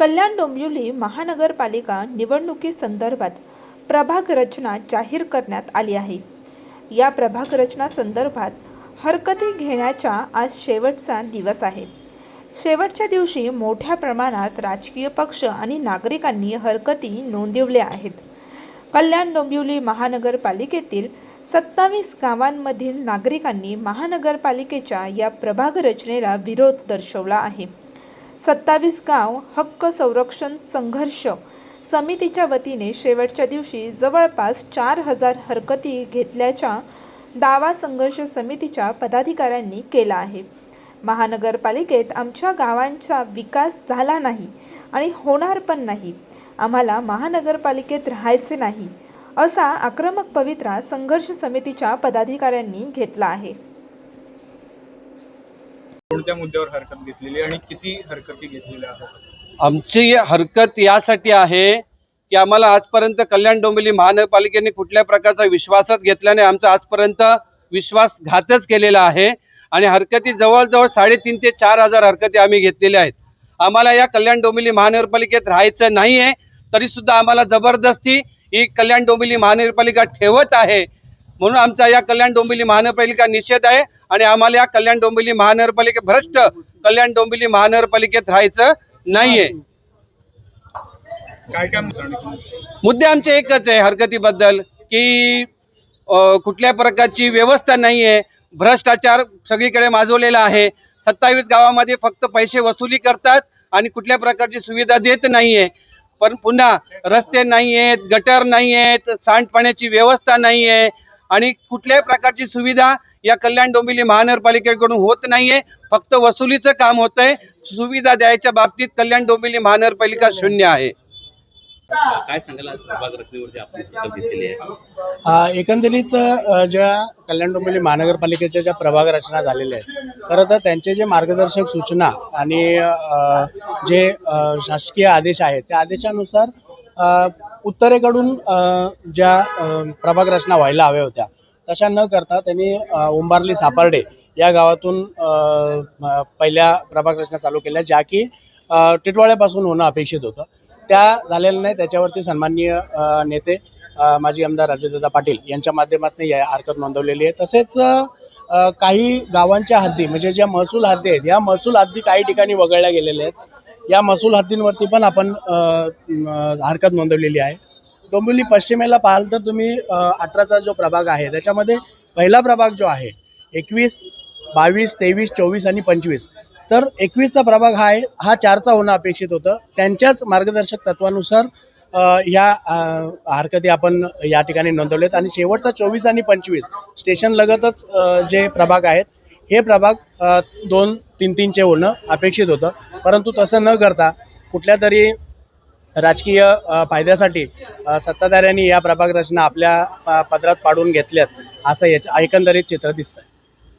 कल्याण डोंबिवली महानगरपालिका निवडणुकीसंदर्भात प्रभाग रचना जाहीर करण्यात आली आहे. या प्रभाग रचना संदर्भात हरकती घेण्याचा आज शेवटचा दिवस आहे. शेवटच्या दिवशी मोठ्या प्रमाणात राजकीय पक्ष आणि नागरिकांनी हरकती नोंदवल्या आहेत. कल्याण डोंबिवली महानगरपालिकेतील सत्तावीस गावांमधील नागरिकांनी महानगरपालिकेच्या या प्रभाग रचनेला विरोध दर्शवला आहे. सत्तावीस गाव हक्क संरक्षण संघर्ष समितीच्या वतीने शेवटच्या दिवशी जवळपास चार हजार हरकती घेतल्याच्या दावा संघर्ष समितीच्या पदाधिकाऱ्यांनी केला आहे. महानगरपालिकेत आमच्या गावांचा विकास झाला नाही आणि होणार पण नाही. आम्हाला महानगरपालिकेत राहायचे नाही असा आक्रमक पवित्रा संघर्ष समितीच्या पदाधिकाऱ्यांनी घेतला आहे. कोणत्या मुद्द्यावर हरकत घेतलेली आणि किती हरकती घेतलेल्या आमची हरकत यासाठी आहे की आम्हाला आजपर्यंत कल्याण डोंबिवली महानगरपालिकेने कुठल्या प्रकारचा विश्वासात घेतल्याने आमचा आजपर्यंत विश्वासघातच केलेला आहे. आणि हरकती जवळजवळ साडेतीन ते चार हजार हरकती आम्ही घेतलेल्या आहेत. आम्हाला या कल्याण डोंबिवली महानगरपालिकेत राहायचं नाही आहे तरीसुद्धा आम्हाला जबरदस्ती ही कल्याण डोंबिवली महानगरपालिका ठेवत आहे. म्हणून आमचा या कल्याण डोंबिवली महानगरपालिका निषेध आहे आणि आम्हाला या कल्याण डोंबिवली महानगरपालिके भ्रष्ट कल्याण डोंबिवली महानगरपालिकेत राहायचं नाहीये. मुद्दे आमचे एकच आहे हरकतीबद्दल की कुठल्या प्रकारची व्यवस्था नाही आहे भ्रष्टाचार सगळीकडे माजवलेला आहे. सत्तावीस गावामध्ये फक्त पैसे वसुली करतात आणि कुठल्या प्रकारची सुविधा देत नाही आहे पण पुन्हा रस्ते नाही आहेत गटर नाही आहेत सांडपाण्याची व्यवस्था नाही आहे आणि कुठल्याही प्रकारची सुविधा या कल्याण डोंबिवली महानगरपालिकेकडून होत नाही आहे फक्त वसुलीचं काम होतं आहे सुविधा द्यायच्या बाबतीत कल्याण डोंबिवली महानगरपालिका शून्य आहे. एकंदरीत ज्या कल्याण डोंबिवली महानगरपालिकेच्या ज्या प्रभाग रचना झालेल्या आहेत खरं तर त्यांचे जे मार्गदर्शक सूचना आणि जे शासकीय आदेश आहेत त्या आदेशानुसार उत्तरेकडून ज्या प्रभाग रचना व्हायला हव्या होत्या तशा न करता त्यांनी उंबारली सापर्डे या गावातून पहिल्या प्रभाग रचना चालू केल्या ज्या की टिटवाळ्यापासून होणं अपेक्षित होतं. त्या झालेल्या नाही त्याच्यावरती सन्माननीय नेते माजी आमदार राजूदादा पाटील यांच्या माध्यमातून या हरकत नोंदवलेली आहे. तसेच काही गावांच्या हद्दी म्हणजे ज्या महसूल हद्दी आहेत या महसूल हद्दी काही ठिकाणी वगळल्या गेलेल्या आहेत. या महसूल हद्दींवरती पण आपण हरकत नोंदवलेली आहे. डोंबिवली पश्चिमेला पाहाल तर तुम्ही अठराचा जो प्रभाग आहे त्याच्यामध्ये पहिला प्रभाग जो आहे एकवीस बावीस तेवीस चोवीस आणि पंचवीस तर एकवीसचा प्रभाग हा आहे हा चारचा होणं अपेक्षित होतं. त्यांच्याच मार्गदर्शक तत्वानुसार ह्या हरकती आपण या ठिकाणी नोंदवलेत. आणि शेवटचा चोवीस आणि पंचवीस स्टेशन लगतच जे प्रभाग आहेत हे प्रभाग दोन तीन तीनचे होणं अपेक्षित होतं. परंतु तसं न करता कुठल्या तरी राजकीय फायद्यासाठी सत्ताधाऱ्यांनी या प्रभाग रचना आपल्या पदरात पाडून घेतल्यात असं याच्या एकंदरीत चित्र दिसतंय.